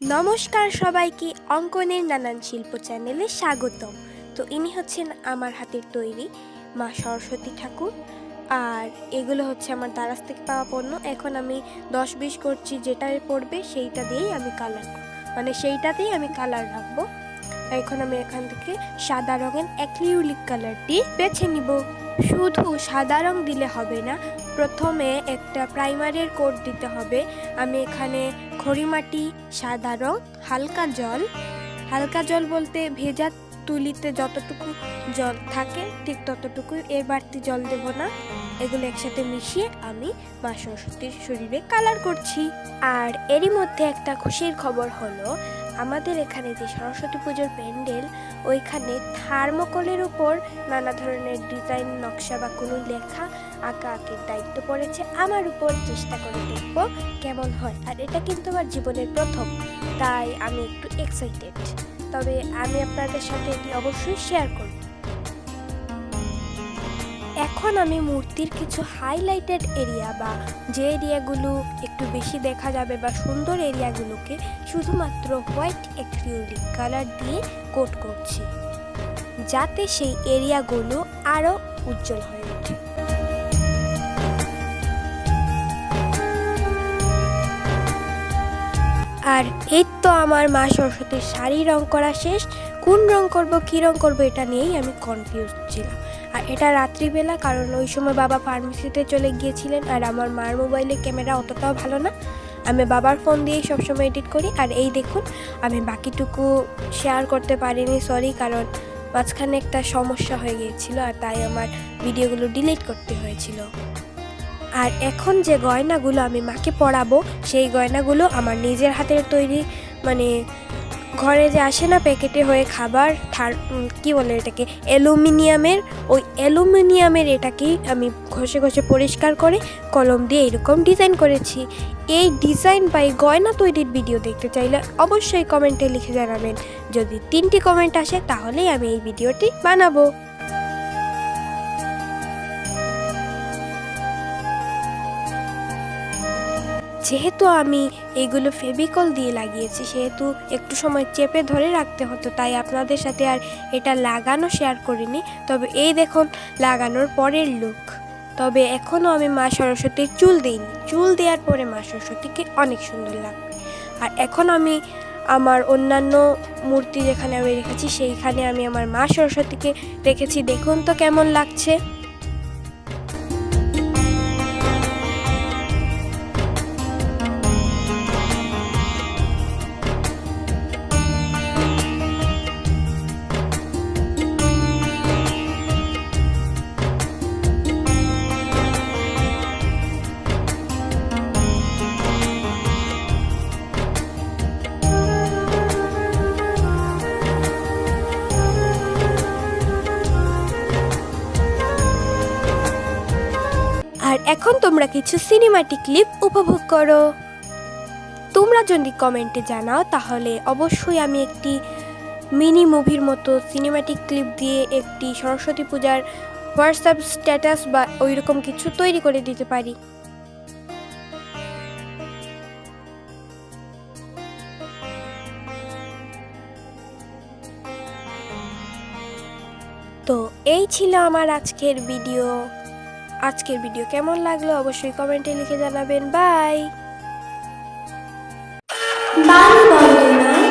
নমস্কার সবাইকে অঙ্কনের নানান শিল্প চ্যানেলে স্বাগতম। তো ইনি হচ্ছেন আমার হাতের তৈরি মা সরস্বতী ঠাকুর। আর এগুলো হচ্ছে আমার দারাজ থেকে পাওয়া পণ্য। এখন আমি দশ বিশ করছি যেটা পড়বে সেইটা দিয়েই আমি কালার মানে সেইটাতেই আমি কালার রাখব। এখন আমি এখান থেকে সাদা রঙের অ্যাক্রিলিক কালারটি বেছে নিব। শুধু সাদা রং দিলে হবে না, প্রথমে একটা প্রাইমারের কোট দিতে হবে। আমি এখানে খড়িমাটি, সাদা রং, হালকা জল। হালকা জল বলতে ভেজা তুলিতে যতটুকু জল থাকে, ঠিক ততটুকু এর বাড়তি জল দেব না। এগুলো একসাথে মিশিয়ে আমি মা সরস্বতীর শরীরে কালার করছি। আর এরই মধ্যে একটা খুশির খবর হলো, আমাদের এখানে যে সরস্বতী পুজোর প্যান্ডেল, ওইখানে থার্মোকলের উপর নানা ধরনের ডিজাইন, নকশা বা কোনো লেখা আঁকা আঁকির দায়িত্ব পড়েছে। আমার উপর চেষ্টা করে দেখব কেমন হয়। আর এটা কিন্তু আমার জীবনের প্রথম, তাই আমি একটু এক্সাইটেড তবে আমি আপনাদের সাথে এটি অবশ্যই শেয়ার করব। এখন আমি মূর্তির কিছু হাইলাইটেড এরিয়া বা যে এরিয়াগুলো একটু বেশি দেখা যাবে বা সুন্দর এরিয়াগুলোকে শুধুমাত্র হোয়াইট অ্যাক্রিলিক কালার দিয়ে কোট করছি, যাতে সেই এরিয়াগুলো আরও উজ্জ্বল হয়ে ওঠে। আর এই তো আমার মা সরস্বতীর শাড়ি রং করা শেষ। কোন রং করব, কী রং করব এটা নিয়েই আমি কনফিউজ ছিলাম। আর এটা রাত্রিবেলা, কারণ ওই সময় বাবা ফার্মেসিতে চলে গিয়েছিলেন আর আমার মার মোবাইলে ক্যামেরা অতটাও ভালো না। আমি বাবার ফোন দিয়েই সবসময় এডিট করি। আর এই দেখুন, আমি বাকিটুকু শেয়ার করতে পারিনি সরি কারণ মাঝখানে একটা সমস্যা হয়ে গিয়েছিল আর তাই আমার ভিডিওগুলো ডিলিট করতে হয়েছিল। আর এখন যে গয়নাগুলো আমি মাকে পরাবো, সেই গয়নাগুলো আমার নিজের হাতের তৈরি মানে ঘরে যে আসে না প্যাকেটে হয়ে খাবার, থার কী বলে এটাকে, অ্যালুমিনিয়ামের, ওই অ্যালুমিনিয়ামের এটাকেই আমি ঘষে ঘষে পরিষ্কার করে, কলম দিয়ে এরকম ডিজাইন করেছি। এই ডিজাইন বা এই গয়না তৈরির ভিডিও দেখতে চাইলে অবশ্যই কমেন্টে লিখে জানাবেন। যদি তিনটি কমেন্ট আসে, তাহলেই আমি এই ভিডিওটি বানাবো। যেহেতু আমি এইগুলো ফেভিকল দিয়ে লাগিয়েছি, সেহেতু একটু সময় চেপে ধরে রাখতে হতো, তাই আপনাদের সাথে আর এটা লাগানো শেয়ার করিনি। তবে এই দেখুন, লাগানোর পরের লুক তবে এখনও আমি মা সরস্বতীর চুল দিইনি। চুল দেওয়ার পরে মা সরস্বতীকে অনেক সুন্দর লাগবে। আর এখন আমি আমার অন্যান্য মূর্তি যেখানে আমি রেখেছি, সেইখানে আমি আমার মা সরস্বতীকে রেখেছি। দেখুন তো কেমন লাগছে। এখন তোমরা কিছু সিনেমাটিক ক্লিপ উপভোগ করো। তোমরা যদি কমেন্টে জানাও, তাহলে অবশ্যই আমি একটি মিনি মুভির মতো সিনেমাটিক ক্লিপ দিয়ে একটি সরস্বতী পূজার হোয়াটসঅ্যাপ স্ট্যাটাস বা ওই রকম কিছু তৈরি করে দিতে পারি। তো এই ছিল আমার আজকের ভিডিও আজকের ভিডিও কেমন লাগল অবশ্যই কমেন্টে লিখে জানাবেন। বাই। বাল বন্দনায়